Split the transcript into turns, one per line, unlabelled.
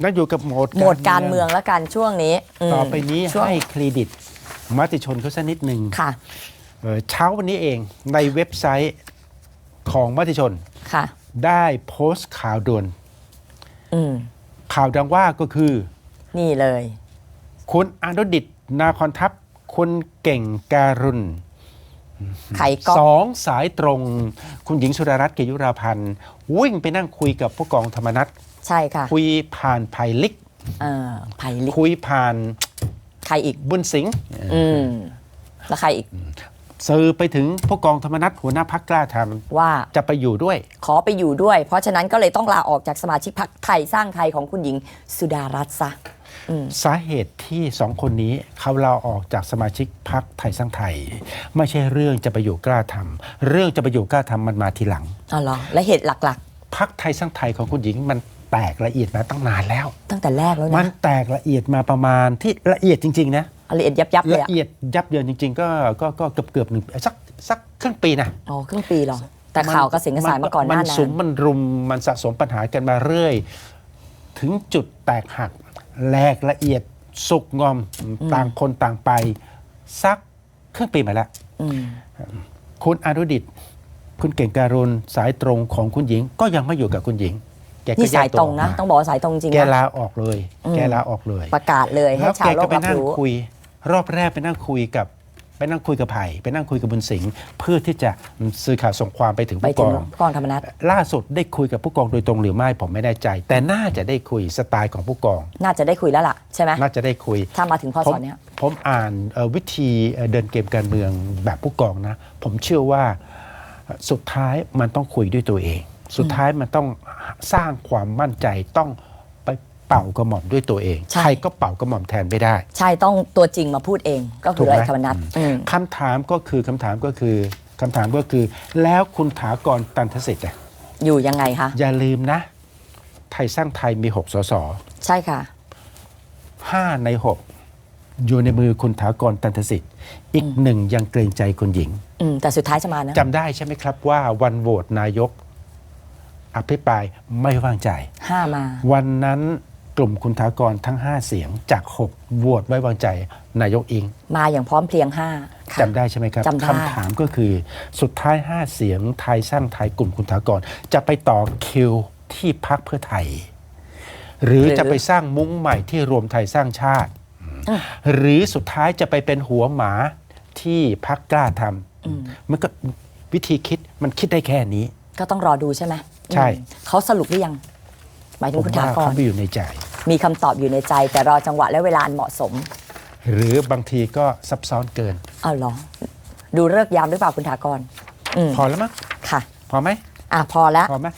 นั่นอยู่กับโหมด
โหมดการเมืองแล้วกันช่วงนี้ม
ต่อไปนี้
ช่วง
ให้เครดิตมติชนเขาสักนิดหนึ่ง
ค่ะ
เอ่อเช้าวันนี้เองในเว็บไซต์ของมติชน
ค่ะ
ได้โพสต์ข่าวด่วน
อืม
ข่าวดังว่าก็คือ
นี่เลย
คุณอนุดิตนาคอนทัพ คุณเก่งการุณ
ไข่ก๊อก
สองสายตรง คุณหญิงสุดารัตน์เกยุราพันธ์วิ่งไปนั่งคุยกับผู้กองธรรมนัฐ
ใช่ค่ะ
คุยผ่านไผ่ลิก
เออไผ่ลิก
คุยผ่าน
ใครอีก
บุญสิงห์
อืมแล้วใครอีก
สื่อไปถึงผู้กองธรรมนัฐหัวหน้าพักกล้าท
ว่าำ
จะไปอยู่ด้วย
ขอไปอยู่ด้วย เพราะฉะนั้นก็เลยต้องลาออกจากสมาชิกพรรคไทยสร้างไทยของคุณหญิงสุดารัตน์ซะ
สาเหตุที่สองคนนี้เขาลาออกจากสมาชิกพักไทยสร้างไทย ไม่ใช่เรื่องจะไปอยู่กล้าทำเรื่องจะไปอยู่กล้าทำมันมาทีหลัง
อ๋อเหรอและเหตุหลัก
พักไทยสร้างไทยของคุณหญิงมันแตกละเอียดมาตั้งนานแล้ว
ๆตั้งแต่แรกแล้ว
มั
นะ
นแตกละเอียดมาประมาณที่ละเอียดจริง ๆ นะ
ละเอียดยับยับๆเลย
ละ
อะ
เอียดยับเยินจริง ๆ ก็ก็ก็เกือบเกือบหนึ่งสักสักครึ่งปีนะ
อ๋อครึ่งปีเหรอ แต่ข่าวกระเสียงกระสายมาก่อนหน้า
มัน
นั้
สุม
น
มันรุมมันสะสมปัญหากันมาเรื่อย ถึงจุดแตกหักแหลกละเอียดสุกงอมต่างคนต่างไป สักครึ่งปีมาแล้ว
อืม
คุณอนุดิต คุณเก่งการุณสายตรงของคุณหญิง ก็ยังไม่อยู่กับคุณหญิง แกก็
นี่
แย
สากย
ตัว
ตรง
ออก
นะ
มา
ต้องบอกว่าสายตรงจริง
แก
นะ
ลาออกเลย
อืม
แกลาออกเลย
ประกาศเลยให้
แล้ว
ชา
แก
วโล
ก็
ก
ไป
รับ
นั่ง
รู้
คุย รอบแรกไปนั่งคุยกับไปนั่งคุยกับไผ่ไปนั่งคุยกับบุญสิงห์เพื่อที่จะสื่อข่าวส่งความไปถึง
ไป
ผู้ก
ถึง
อง
กองธรรมนัฐ
ล่าสุดได้คุยกับผู้กองโดยตรงหรือไม่ผมไม่แน่ใจ แต่น่าจะได้คุยสไตล์ของผู้กอง
น่าจะได้คุยแล้วล่ะใช่ไหม
น่าจะได้คุย
ถ้ามาถึงพอ
ผ
ส
ม
อนเนี้ย
ผมอ่านเอ่อวิธีเอ่อเดินเกมการเมืองแบบผู้กองนะ ผมเชื่อว่าเอ่อสุดท้ายมันต้องคุยด้วยตัวเอง สุดท้ายมันต้องสร้างความมั่นใจต้องไป เป่ากระหม่อมด้วยตัวเอง
ใช่
ใครก็เป่ากระหม่อมแทนไม่ได้
ใช่ต้องตัวจริงมาพูดเองก็คือ
ถูกไหม
ไอ้ธรรมนัฐอืม
คำถามก็คือคำถามก็คือคำถามก็คือ แล้วคุณถากรตันทสิทธิ์อะ
อยู่ยังไงคะ
อย่าลืมนะ ไทยสร้างไทยมี 6 สส
ใช่ค่ะ
5ใน 6 อยู่ในมือคุณถากรตันทสิทธิ์ อีกหนึ่งยังเกรงใจคุณหญิง
อืมแต่สุดท้ายจะมานะ
จำได้ใช่ไหมครับว่าวันโหวตนายก อภิปรายไม่วางใจ
ห้ามา
วันนั้น กลุ่มคุณถากรทั้ง 5 เสียงจาก 6โหวตไว้วางใจนายกอิง
มาอย่างพร้อมเพรียงห้าค่ะ
จำได้ใช่ไหมครับ
จำได้
คำถามก็คือสุดท้าย 5 เสียงไทยสร้างไทยกลุ่มคุณถากร จะไปต่อคิวที่พักเพื่อไทย หรือจะไปสร้างมุ้งใหม่ที่รวมไทยสร้างชาติ หรือสุดท้ายจะไปเป็นหัวหมาที่พักกล้าทำมันก็วิธีคิดมันคิดได้แค่นี้
ก็ต้องรอดูใช่ไหม
ใช่
อืมเขาสรุปหรือยัง หมายถึ
ผ
ง
ม
คุณ
ว่า
ถากร
เขาไม่อยู่ในใจ
มีคำตอบอยู่ในใจ แต่รอจังหวะและเวลาอันเหมาะสม
หรือบางทีก็ซับซ้อนเกิน
เอาเหรอ ดูเลิกษ์ยามหรือเปล่าคุณถากร อืม
พอแล้วมั้ง
ค่ะ
พอไหม
อะพอแล้ว
พอไหม